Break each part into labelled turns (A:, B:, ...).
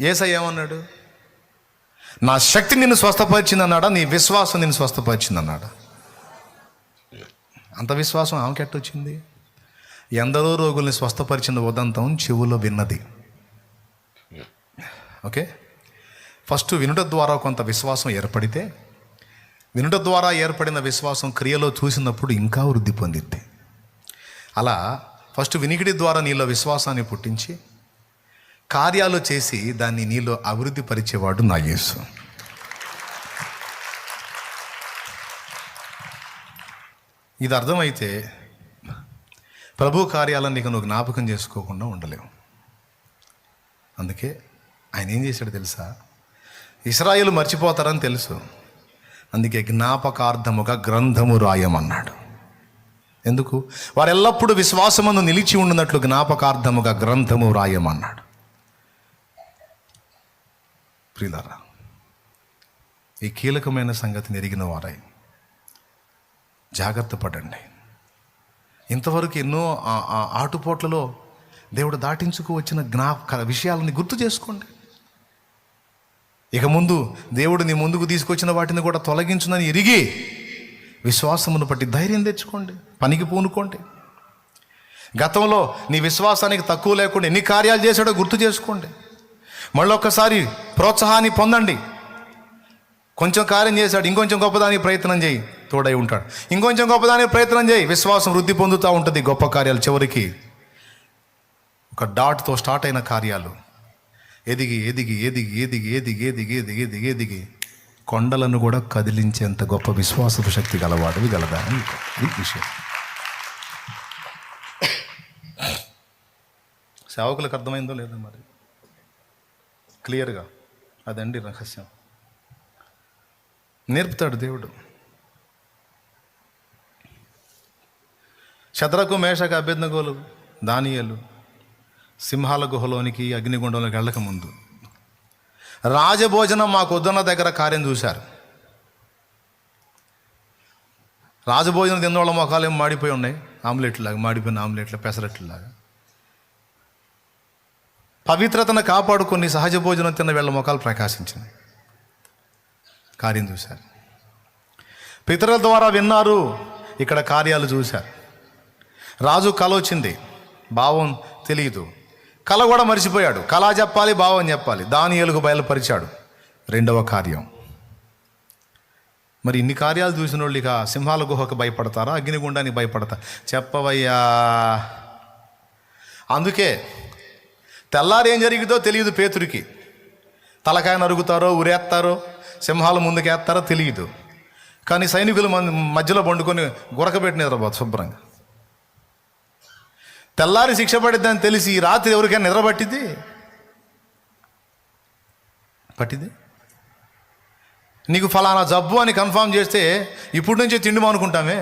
A: ఏసై ఏమన్నాడు? నా శక్తి నిన్ను స్వస్థపరిచింది అన్నాడా నీ విశ్వాసం నిన్ను స్వస్థపరిచింది అన్నాడా అంత విశ్వాసం ఆమెకి ఎట్టొచ్చింది? ఎందరో రోగుల్ని స్వస్థపరిచిన ఉదంతం చెవులో విన్నది. ఓకే? ఫస్ట్ వినుట ద్వారా కొంత విశ్వాసం ఏర్పడితే వినుట ద్వారా ఏర్పడిన విశ్వాసం క్రియలో చూసినప్పుడు ఇంకా వృద్ధి పొందిద్ది. అలా ఫస్ట్ వినికిడి ద్వారా నీలో విశ్వాసాన్ని పుట్టించి కార్యాలు చేసి దాన్ని నీలో అభివృద్ధి పరిచేవాడు నా యేసు. ఇది అర్థమైతే ప్రభు కార్యాలను నీకు నువ్వు జ్ఞాపకం చేసుకోకుండా ఉండలేవు. అందుకే ఆయన ఏం చేశాడు తెలుసా? ఇస్రాయిల్ మర్చిపోతారని తెలుసు. అందుకే జ్ఞాపకార్థముగా గ్రంథము రాయమన్నాడు. ఎందుకు? వారు ఎల్లప్పుడూ విశ్వాసమందు నిలిచి ఉండినట్లు జ్ఞాపకార్థముగా గ్రంథము రాయమన్నాడు. ప్రియులారా ఈ కీలకమైన సంగతిని ఎరిగిన వారై జాగ్రత్త పడండి. ఇంతవరకు ఎన్నో ఆటుపోట్లలో దేవుడు దాటించుకు వచ్చిన జ్ఞాపక విషయాలని గుర్తు చేసుకోండి. ఇక ముందు దేవుడు నీ ముందుకు తీసుకొచ్చిన వాటిని కూడా తొలగించునని ఎరిగి విశ్వాసమును బట్టి ధైర్యం తెచ్చుకోండి పనికి పూనుకోండి. గతంలో నీ విశ్వాసానికి తక్కువ లేకుండా ఎన్ని కార్యాలు చేశాడో గుర్తు చేసుకోండి. మళ్ళీ ఒక్కసారి ప్రోత్సాహాన్ని పొందండి. కొంచెం కార్యం చేశాడు ఇంకొంచెం గొప్పదానికి ప్రయత్నం చేయి తోడై ఉంటాడు. ఇంకొంచెం గొప్పదానికి ప్రయత్నం చేయి విశ్వాసం వృద్ధి పొందుతూ ఉంటుంది గొప్ప కార్యాలు చివరికి. ఒక డాట్తో స్టార్ట్ అయిన కార్యాలు. ఎదిగి ఎదిగి ఎదిగి ఎదిగి ఎదిగి ఎదిగి ఎదిగి ఎదిగి ఎదిగి. కొండలను కూడా కదిలించేంత గొప్ప విశ్వాసపు శక్తి గలవాడివి గలదా ఈ ఇది విషయం. సేవకులకు అర్థమైందో లేదో మరి. క్లియర్గా. అదండి రహస్యం. నేర్పుతాడు దేవుడు. శత్రకు మేషకు అభ్యర్థగోలు దానియలు. సింహాల గుహలోనికి అగ్నిగుండంలోకి వెళ్ళక ముందు. రాజభోజనం మా వద్దున్న దగ్గర కార్యం చూశారు. రాజభోజనం తిన్నోళ్ళ మొఖాలు ఏం మాడిపోయి ఉన్నాయి. ఆమ్లెట్లాగా మాడిపోయిన ఆమ్లెట్ల పెసరట్లాగా పవిత్రతను కాపాడుకొని సహజ భోజనం తిన్న వీళ్ళ ముఖాలు ప్రకాశించింది కార్యం చూశారు. పితరుల ద్వారా విన్నారు. ఇక్కడ కార్యాలు చూశారు. రాజు కల వచ్చింది. భావం తెలియదు. కళ కూడా మర్చిపోయాడు. కళ చెప్పాలి భావం చెప్పాలి. దాని ఎలుగు బయలుపరిచాడు. రెండవ కార్యం. మరి ఇన్ని కార్యాలు చూసిన వాళ్ళు ఇక సింహాల గుహకు భయపడతారా? అగ్నిగుండానికి భయపడతారా చెప్పవయ్యా. అందుకే తెల్లారి ఏం జరిగిందో తెలియదు పేతురికి. తలకాయ నరుగుతారో ఉరేస్తారో సింహాలు ముందుకేస్తారో తెలియదు. కానీ సైనికులు మధ్యలో పండుకొని గురకబెట్టి నిద్రపోదు శుభ్రంగా. తెల్లారి శిక్ష పడిద్దని తెలిసి ఈ రాత్రి ఎవరికైనా నిద్ర పట్టింది పట్టింది నీకు ఫలానా జబ్బు అని కన్ఫామ్ చేస్తే ఇప్పుడు నుంచే తిండి మానుకుంటామే.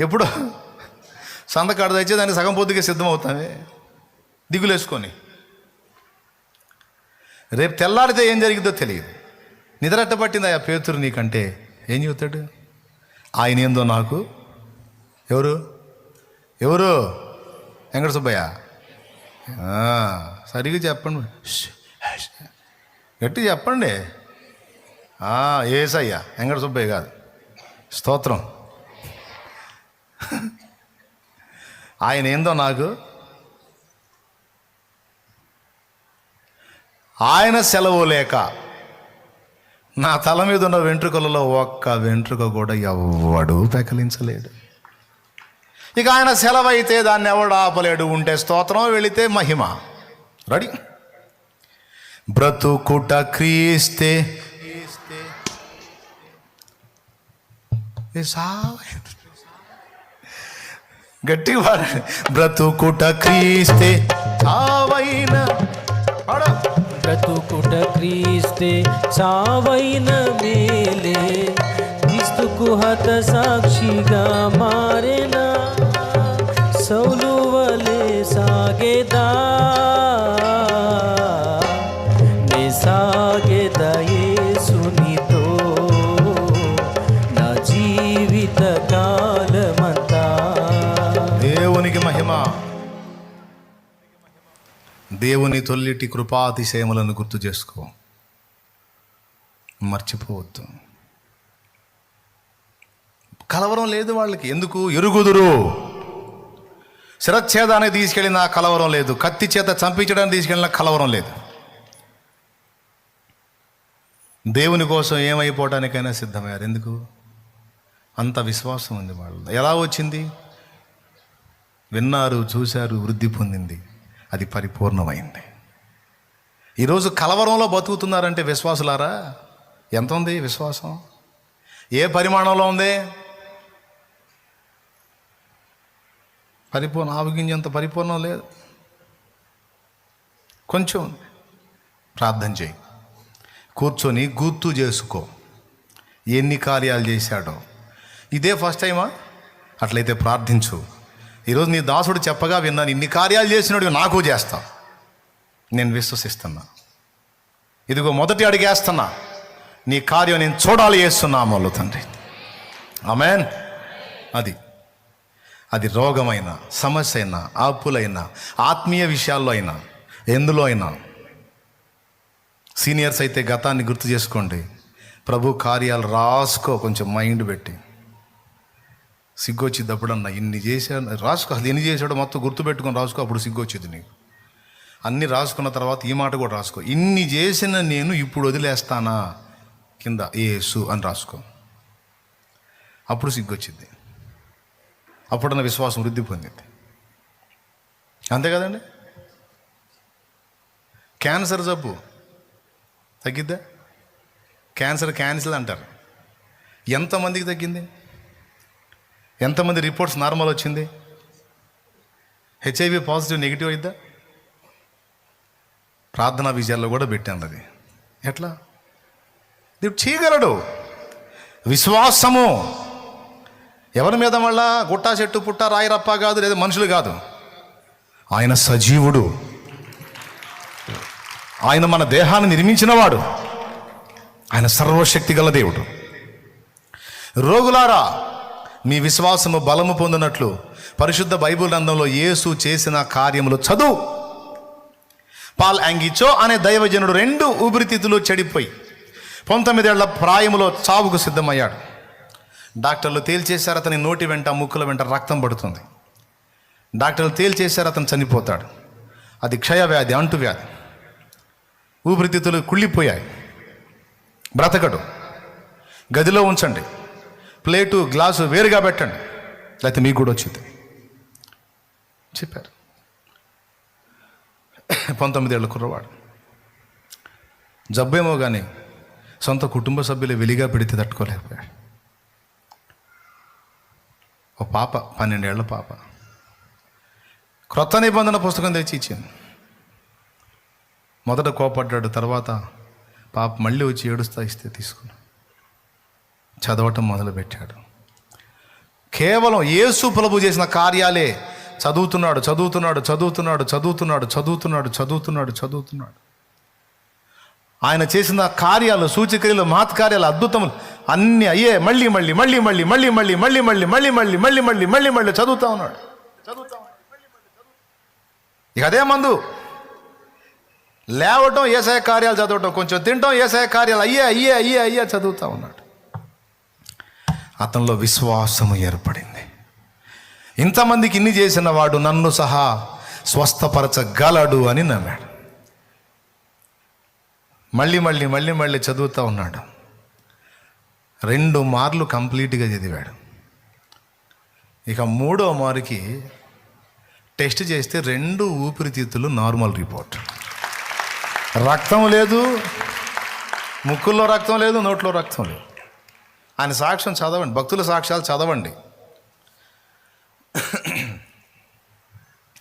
A: ఎప్పుడు? సంతకాడు తెచ్చే దానికి సగం పొద్దుగా సిద్ధం అవుతామే దిగులేసుకొని. రేపు తెల్లారితే ఏం జరిగిందో తెలియదు. నిద్రట్ట పట్టింది ఆ పేతురు నీకంటే. ఏం చెబుతాడు? ఆయన ఏందో నాకు? ఎవరు? ఎవరు? వెంకట సుబ్బయ్య సరిగ్గా చెప్పండి. గట్టి చెప్పండి. ఏసయ్యా వెంకట సుబ్బయ్య కాదు. స్తోత్రం. ఆయన ఏందో నాకు? ఆయన సెలవు లేక నా తల మీద ఉన్న వెంట్రుకలలో ఒక్క వెంట్రుక కూడా ఎవడు పెకలించలేడు. ఇక ఆయన సెలవు అయితే దాన్ని ఎవడు ఆపలేడు? ఉంటే స్తోత్రం వెళితే మహిమ. రెడీ? బ్రతుకుట క్రీస్తే. ఏ గట్టిగా పాడండి. బ్రతుకుట క్రీస్తే. సావైన పాడు.
B: బ్రతుకుట క్రీస్తే చావైన మేలే. క్రీస్తుకు హత సాక్షిగా మారేనా సౌలువలే సాగేదా?
A: దేవుని తొల్లిటి కృపాతిశయములను గుర్తు చేసుకో. మర్చిపోవద్దు. కలవరం లేదు వాళ్ళకి. ఎందుకు? ఎరుగుదురు. శిరచ్ఛేదానికి తీసుకెళ్ళిన కలవరం లేదు. కత్తి చేత చంపించడానికి తీసుకెళ్ళిన కలవరం లేదు. దేవుని కోసం ఏమైపోవడానికైనా సిద్ధమయ్యారు. ఎందుకు? అంత విశ్వాసం ఉంది వాళ్ళు ఎలా వచ్చింది? విన్నారు చూశారు వృద్ధి పొందింది. అది పరిపూర్ణమైంది. ఈరోజు కలవరంలో బతుకుతున్నారంటే విశ్వాసులారా ఎంత ఉంది విశ్వాసం? ఏ పరిమాణంలో ఉంది? పరిపూర్ణ ఆవగించేంత పరిపూర్ణం లేదు. కొంచెం ప్రార్థన చేయి. కూర్చొని గుర్తు చేసుకో. ఎన్ని కార్యాలు చేశాడో. ఇదే ఫస్ట్ టైమా? అట్లయితే ప్రార్థించు. ఈరోజు నీ దాసుడు చెప్పగా విన్నాను. ఇన్ని కార్యాలు చేసినట్టు నాకు చేస్తా. నేను విశ్వసిస్తున్నా. ఇదిగో మొదటి అడిగేస్తున్నా. నీ కార్యం నేను చూడాలి చేస్తున్నా అమ్మలు తండ్రి. ఆమెన్. అది. అది రోగమైన సమస్య అయినా ఆపులైనా ఆత్మీయ విషయాల్లో అయినా ఎందులో అయినా. సీనియర్స్ అయితే గతాన్ని గుర్తు చేసుకోండి. ప్రభు కార్యాలు రాసుకో కొంచెం మైండ్ పెట్టి. సిగ్గొచ్చింది అప్పుడన్నా ఇన్ని చేశాను రాసుకో అది ఎన్ని చేశాడో మొత్తం గుర్తుపెట్టుకొని రాసుకో అప్పుడు సిగ్గొచ్చింది నీకు. అన్ని రాసుకున్న తర్వాత ఈ మాట కూడా రాసుకో. ఇన్ని చేసిన నేను ఇప్పుడు వదిలేస్తానా? కింద ఏసు అని రాసుకో. అప్పుడు సిగ్గొచ్చింది అప్పుడన్న విశ్వాసం వృద్ధి పొందింది అంతే కదండి? క్యాన్సర్ జబ్బు. తగ్గిద్దా? క్యాన్సర్ క్యాన్సిల్ అంటారు. ఎంతమందికి తగ్గింది? ఎంతమంది రిపోర్ట్స్ నార్మల్ వచ్చింది? హెచ్ఐవి పాజిటివ్ నెగిటివ్ అయిద్దా ప్రార్థనా విజయాల్లో కూడా పెట్టాను అది. ఎట్లా? దేవుడు చేయగలడు. విశ్వాసము. ఎవరి మీద మళ్ళా గుట్టా చెట్టు పుట్ట రాయిరప్ప కాదు లేదా మనుషులు కాదు. ఆయన సజీవుడు. ఆయన మన దేహాన్ని నిర్మించినవాడు. ఆయన సర్వశక్తి గల దేవుడు. రోగులారా మీ విశ్వాసము బలము పొందినట్లు పరిశుద్ధ బైబిల్ గ్రంథంలో యేసు చేసిన కార్యములు చదువు. పాల్ యాంగిచో అనే దైవజనుడు రెండు ఊపిరితిత్తులు చెడిపోయి పంతొమ్మిదేళ్ళ ప్రాయములో చావుకు సిద్ధమయ్యాడు. డాక్టర్లు తేల్చేశారు అతని నోటి వెంట ముక్కుల వెంట రక్తం పడుతుంది. డాక్టర్లు తేల్చేశారు అతను చనిపోతాడు. అది క్షయవ్యాధి అంటువ్యాధి. ఊపిరితిత్తులు కుళ్ళిపోయాయి. బ్రతకడు. గదిలో ఉంచండి. ప్లేటు గ్లాసు వేరుగా పెట్టండి. లేకపోతే మీకు కూడా వచ్చింది. చెప్పారు. పంతొమ్మిదేళ్ళ కుర్రవాడు. జబ్బేమో కానీ సొంత కుటుంబ సభ్యులు వెలిగా పెడితే తట్టుకోలేకపోయాడు. ఒక పాప పన్నెండేళ్ళ పాప. క్రొత్త నిబంధన పుస్తకం తెచ్చి ఇచ్చింది. మొదట కోపడ్డాడు తర్వాత పాప మళ్ళీ వచ్చి ఏడుస్తా ఇస్తే తీసుకున్నాడు. చదవటం మొదలుపెట్టాడు కేవలం యేసు ప్రభు చేసిన కార్యాలే చదువుతున్నాడు చదువుతున్నాడు చదువుతున్నాడు చదువుతున్నాడు చదువుతున్నాడు చదువుతున్నాడు చదువుతున్నాడు ఆయన చేసిన కార్యాలు సూచక్రియలు మహత్కార్యాలు అద్భుతములు అన్నీ అయ్యే మళ్ళీ మళ్ళీ మళ్ళీ మళ్ళీ మళ్ళీ మళ్ళీ మళ్ళీ మళ్ళీ మళ్ళీ మళ్ళీ మళ్ళీ మళ్ళీ మళ్ళీ మళ్ళీ చదువుతా ఉన్నాడు ఇక అదే మందు లేవటం ఏసయ కార్యాలు చదవటం కొంచెం తినటం ఏసయ కార్యాలు అయ్యే అయ్యే అయ్యే అయ్యే చదువుతా ఉన్నాడు అతనిలో విశ్వాసము ఏర్పడింది. ఇంతమందికి ఇన్ని చేసిన వాడు నన్ను సహా స్వస్థపరచగలడు అని నమ్మాడు. మళ్ళీ మళ్ళీ మళ్ళీ మళ్ళీ చదువుతూ ఉన్నాడు. రెండు మార్లు కంప్లీట్గా చదివాడు. ఇక మూడో మారుకి టెస్ట్ చేస్తే రెండు ఊపిరితిత్తులు నార్మల్ రిపోర్ట్. రక్తం లేదు ముక్కుల్లో రక్తం లేదు నోట్లో రక్తం లేదు. ఆయన సాక్ష్యం చదవండి. భక్తుల సాక్ష్యాలు చదవండి.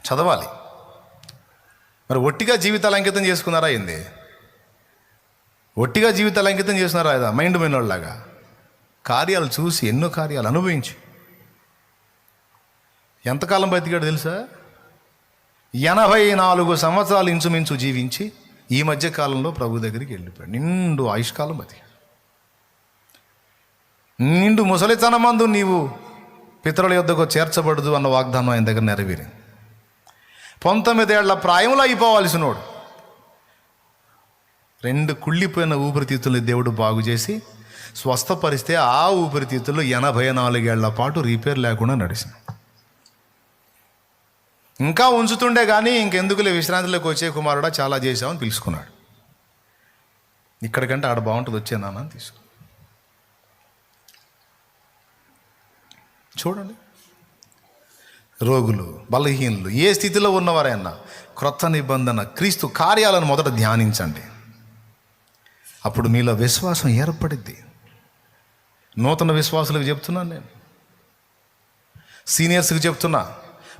A: చదవాలి. మరి ఒట్టిగా జీవితాలు అంకితం చేసుకున్నారా ఏంది? ఒట్టిగా జీవితాలు అంకితం చేసుకున్నారా లేదా మైండ్ పోయినోళ్ళలాగా కార్యాలు చూసి ఎన్నో కార్యాలు అనుభవించి. ఎంతకాలం బతికాడు తెలుసా? ఎనభై నాలుగు సంవత్సరాలు ఇంచుమించు జీవించి ఈ మధ్య కాలంలో ప్రభు దగ్గరికి వెళ్ళిపోయాడు. నిండు ఆయుష్కాలం బతికాడు. నిండు ముసలితనమందు నీవు పితరుల యొద్దకు చేర్చబడదు అన్న వాగ్దానం ఆయన దగ్గర నెరవేరి పంతొమ్మిదేళ్ళ ప్రాయంలో అయిపోవాల్సినోడు. రెండు కుళ్ళిపోయిన ఊపిరితిత్తుల్ని దేవుడు బాగు చేసి స్వస్థపరిస్తే ఆ ఊపిరితిత్తులు ఎనభై నాలుగేళ్ళ పాటు రిపేర్ లేకుండా నడిచింది. ఇంకా ఉంచుతుండే కానీ ఇంకెందుకులే విశ్రాంతిలోకి వచ్చే కుమారుడా చాలా చేశామని పిలుచుకున్నాడు. ఇక్కడికంటే ఆడ బాగుంటుంది వచ్చేనా అని తీసుకు చూడండి. రోగులు బలహీనులు ఏ స్థితిలో ఉన్నవారైనా క్రొత్త నిబంధన క్రీస్తు కార్యాలను మొదట ధ్యానించండి. అప్పుడు మీలో విశ్వాసం ఏర్పడిద్ది. నూతన విశ్వాసులకు చెప్తున్నాను నేను. సీనియర్స్కి చెప్తున్నా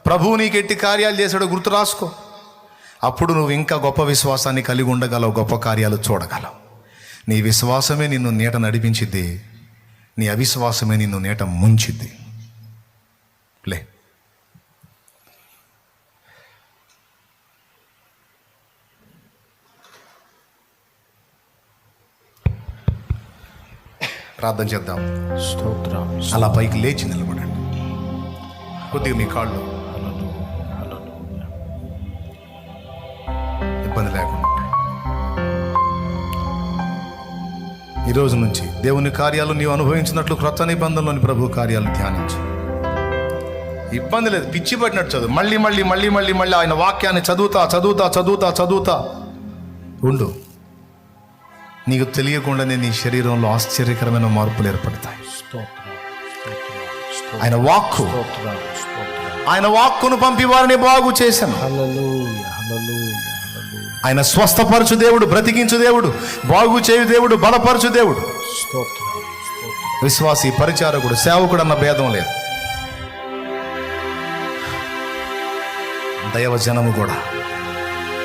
A: ప్రభువు నీకు ఎట్టి కార్యాలు చేశాడో గుర్తు రాసుకో. అప్పుడు నువ్వు ఇంకా గొప్ప విశ్వాసాన్ని కలిగి ఉండగలవు గొప్ప కార్యాలు చూడగలవు. నీ విశ్వాసమే నిన్ను నీట నడిపించిద్ది. నీ అవిశ్వాసమే నిన్ను నీట ముంచిద్ది. ప్రార్థన చేద్దాం.
B: స్తోత్రం.
A: అలా పైకి లేచి నిలబడండి. కొద్దిగా మీ కాళ్ళు. ఇబ్బంది లేకుండా. ఈ రోజు నుంచి దేవుని కార్యాలు నీవు అనుభవించినట్లు క్రొత్త నిబంధనలోని ప్రభు కార్యాలు ధ్యానించు. ఇబ్బంది లేదు. పిచ్చి పట్టినట్టు చదువు. మళ్ళీ మళ్ళీ మళ్ళీ మళ్ళీ మళ్ళీ ఆయన వాక్యాన్ని చదువుతా చదువుతా చదువుతా చదువుతా. ఉండు. నీకు తెలియకుండానే నీ శరీరంలో ఆశ్చర్యకరమైన మార్పులు ఏర్పడతాయి. ఆయన వాక్కు ఆయన వాక్కును పంపి వారిని బాగు చేశాను. ఆయన స్వస్థపరచు దేవుడు బ్రతికించు దేవుడు బాగు చేయు దేవుడు బలపరచు దేవుడు. విశ్వాసి పరిచారకుడు సేవకుడు అన్న భేదం లేదు. దైవ జనము కూడా.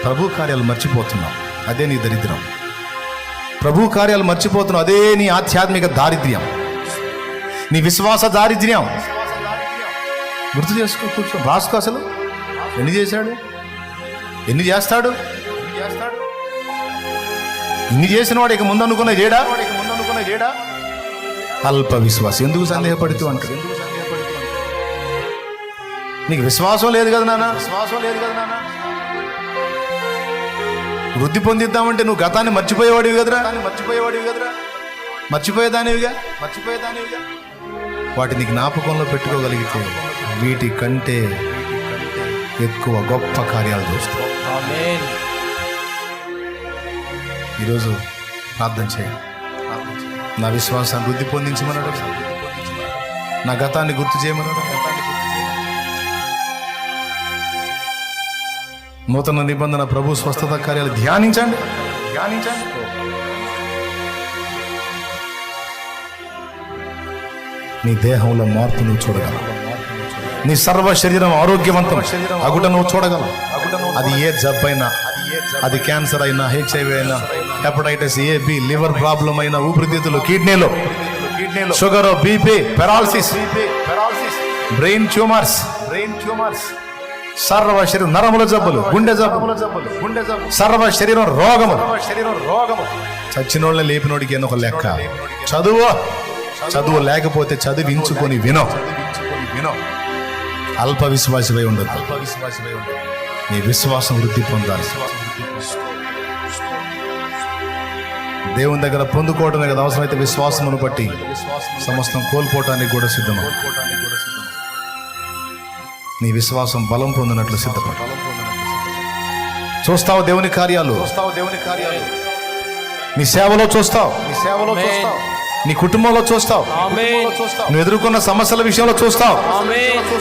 A: ప్రభు కార్యాలు మర్చిపోతున్నాం. అదే నీ దరిద్రం. ప్రభు కార్యాలు మర్చిపోతున్నావు. అదే నీ ఆధ్యాత్మిక దారిద్ర్యం. నీ విశ్వాస దారిద్ర్యం. గుర్తు చేసుకో కూర్చో. రాసుకో అసలు. ఎన్ని చేశాడు? ఎన్ని చేస్తాడు? ఇన్ని చేసిన వాడు ఇక ముందు అనుకున్న చేయడా? ముందు అనుకున్న చేయడా అల్ప విశ్వాసం. ఎందుకు సందేహపడుతూ అంటారు? నీకు విశ్వాసం లేదు కదా నాన్న విశ్వాసం లేదు కదా నాన్న? వృద్ధి పొందిద్దామంటే నువ్వు గతాన్ని మర్చిపోయేవాడివి కదరా? మర్చిపోయేవాడివి కదరా? మర్చిపోయేదానివిగా? మర్చిపోయేదానివిగా? వాటిని జ్ఞాపకంలో పెట్టుకోగలిగితే వీటి కంటే ఎక్కువ గొప్ప కార్యాలు చూస్తావు ఈరోజు ప్రార్థన చేయండి నా విశ్వాసాన్ని వృద్ధి పొందించమన్నాడు నా గతాన్ని గుర్తు చేయమన్నాడు నూతన నిబంధన ప్రభు స్వస్థత కార్యాలు ధ్యానించండి. ధ్యానించండి. నీ దేహంలో మార్పు నువ్వు చూడగలవు నీ సర్వ శరీరం ఆరోగ్యవంతం. అగుట నువ్వు చూడగలవు అది ఏ జబ్బైనా అది క్యాన్సర్ అయినా హెచ్ఐవి అయినా hepatitis A B liver problem అయినా ఊపిరితిత్తులు కిడ్నీలో sugar BP paralysis brain tumours brain tumours సర్వ శరీరం నరముల జబ్బులు గుండె జబ్బులు. గుండె జబ్బులు సర్వ శరీరం రోగము శరీరం రోగము చచ్చినోళ్ళ లేపినోడికి ఏదో ఒక లెక్క. చదువు. చదువు లేకపోతే చదివించుకొని వినో. వినో అల్ప విశ్వాసమై ఉండదు అల్ప విశ్వాసమై ఉండదు నీ విశ్వాసం వృద్ధి పొందాలి. దేవుని దగ్గర పొందుకోవడమే కదా అవసరమైతే విశ్వాసమును బట్టి సమస్తం కోల్పోవటానికి కూడా సిద్ధం నీ విశ్వాసం బలం పొందినట్లు సిద్ధపడు. చూస్తావు దేవుని కార్యాలు. చూస్తావు దేవుని కార్యాలు. నీ సేవలో చూస్తావు. నీ సేవలో చూస్తావు. నీ కుటుంబంలో చూస్తావు. నువ్వు ఎదుర్కొన్న సమస్యల విషయంలో చూస్తావు.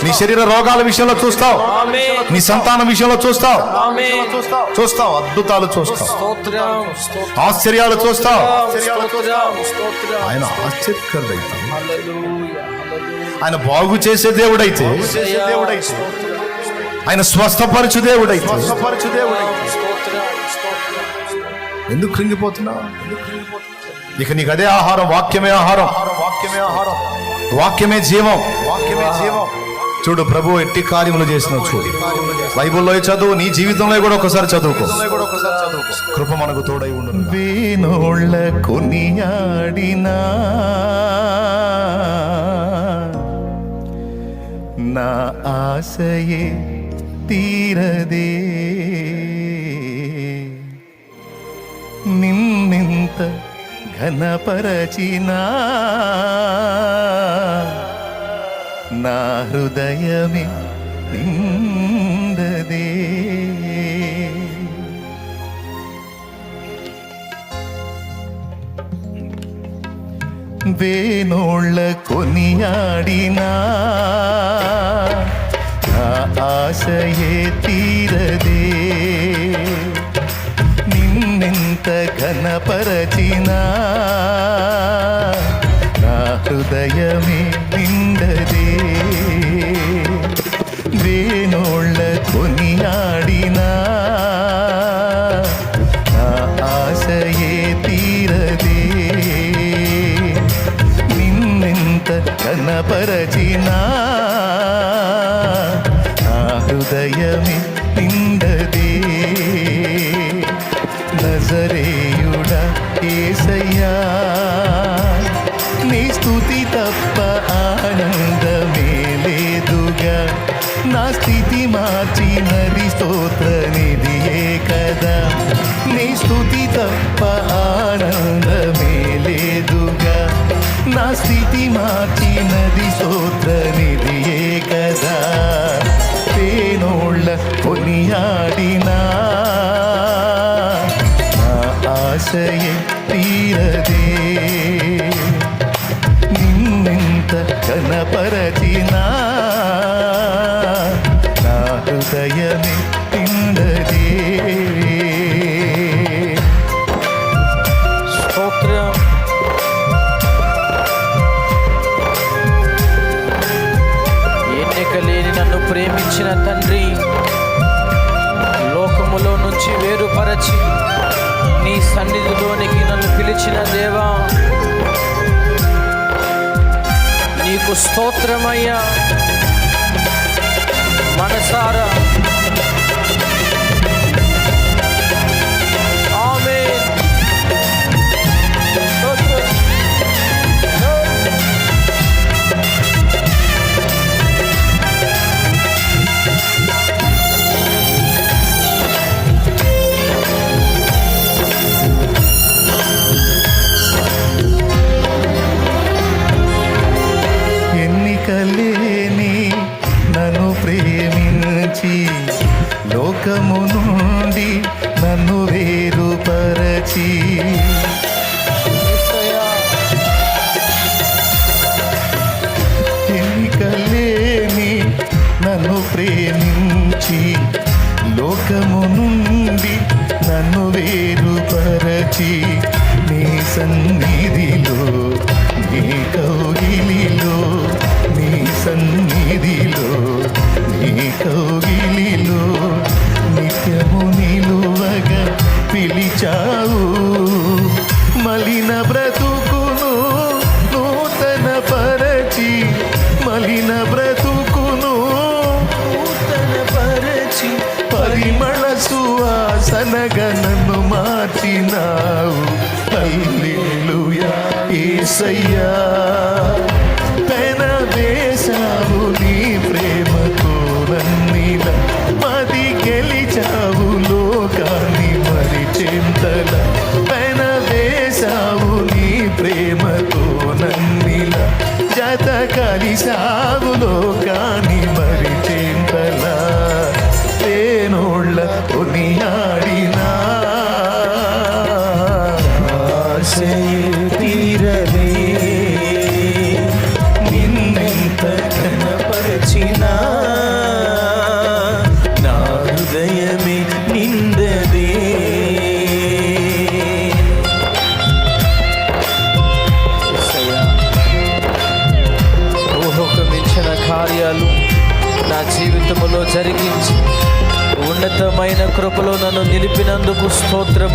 A: నీ శరీర రోగాల విషయంలో చూస్తావు. నీ సంతానం విషయంలో చూస్తావు. చూస్తావు. అద్భుతాలు చూస్తావు. ఆశ్చర్యాలు చూస్తావు. ఆయన ఆశ్చర్యకరుడైతే ఆయన బాగు చేసే దేవుడైతే
B: దేవుడైతే
A: ఆయన స్వస్థపరచు దేవుడైతే. స్వస్థపరచు దేవుడైతే. ఎందుకు కృంగిపోతున్నావు? ఇక నీకు అదే ఆహారం వాక్యమే ఆహారం. వాక్యమే ఆహారం వాక్యమే జీవం. వాక్యమే జీవం చూడు ప్రభు ఎట్టి కార్యములు చేసిన చూడు. బైబిల్లో చదువు? నీ జీవితంలో కూడా ఒకసారి చదువుకో. కృప మనకు తోడై ఉండు వీనోళ్ళ కొనియాడినా నా ఆశయే తీరదే. నిన్నింత ఘనపరచినా నా హృదయమే నిన్న വേനോള കൊനിയാടിനാ ആശയെ തീരതേ மாற்றி நதி சோற்ற நிதியே கதா தேனோள்ள
B: பொனியாடினா? ஆசையே లోనికి నన్ను పిలిచిన దేవా నీకు స్తోత్రమయ్యా మనసారా.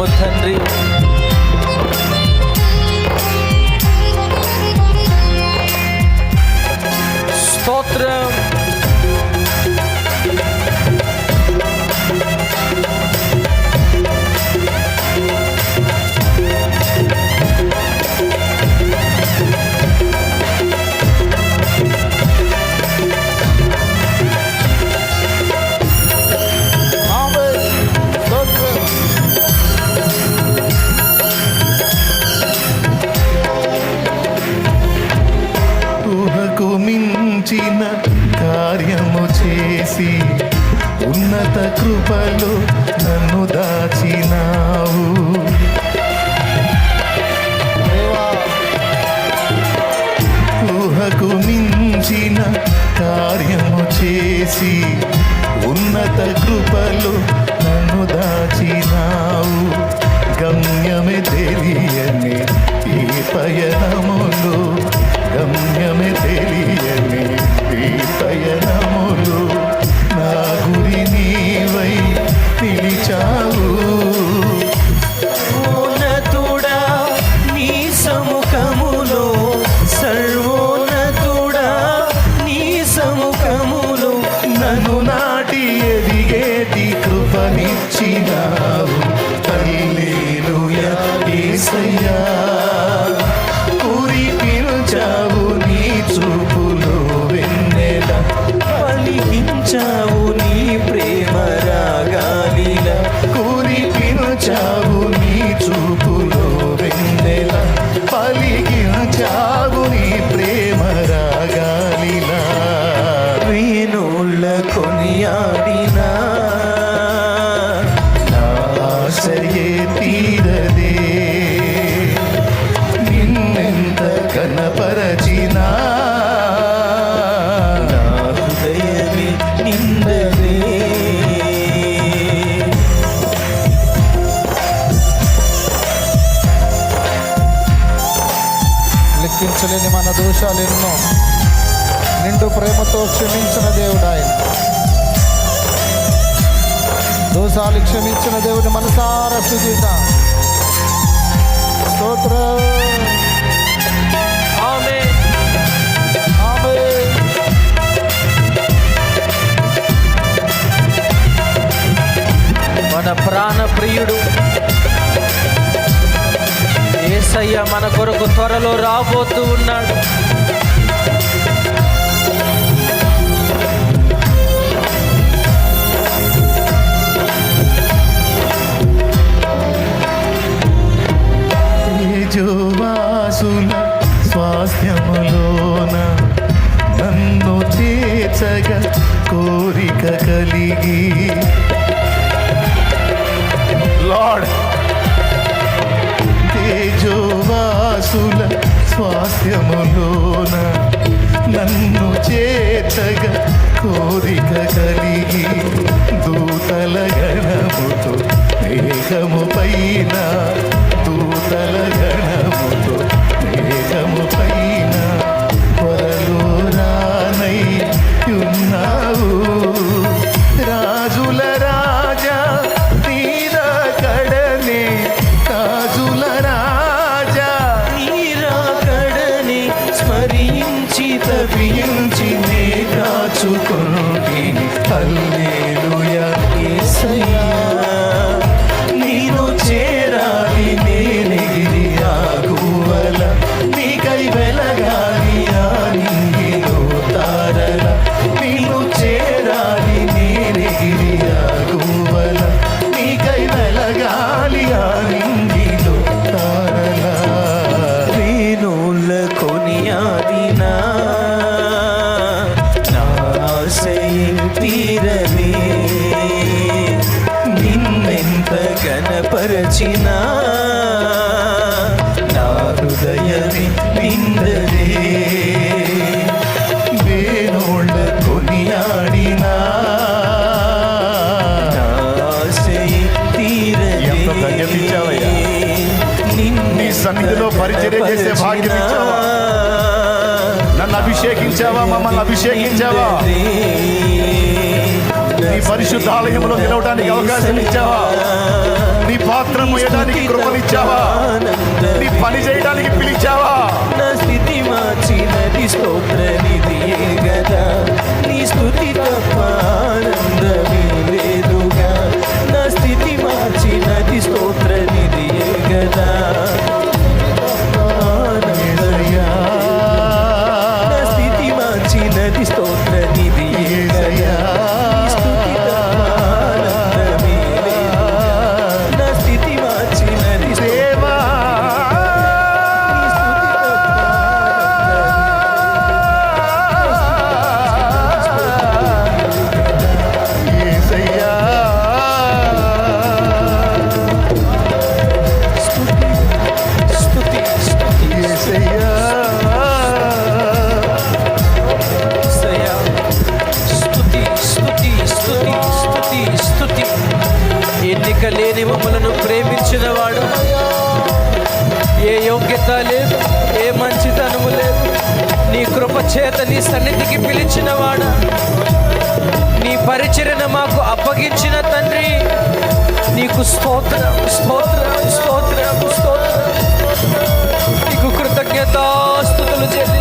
A: But దోషాలు ఎన్నో. నిండు ప్రేమతో క్షమించిన దేవుడు ఆయన. దోషాలు క్షమించిన దేవుడిని మనసార సుజీత. స్తోత్ర.
B: మన ప్రాణ ప్రియుడు ఏసయ్య మన కొరకు త్వరలో రాబోతూ ఉన్నాడు.
C: దీవించావా మమ్మల్ని అభిషేకించావా? నీ పరిశుద్ధ ఆలయంలో నిలవడానికి అవకాశం ఇచ్చావా? నీ పాత్ర మోయడానికి కృపనిచ్చావా? నీ పని చేయడానికి పిలిచావా?
B: నా స్థితి మార్చినది స్తోత్రనిది కదా నీ స్థుతి తప్ప Yeah.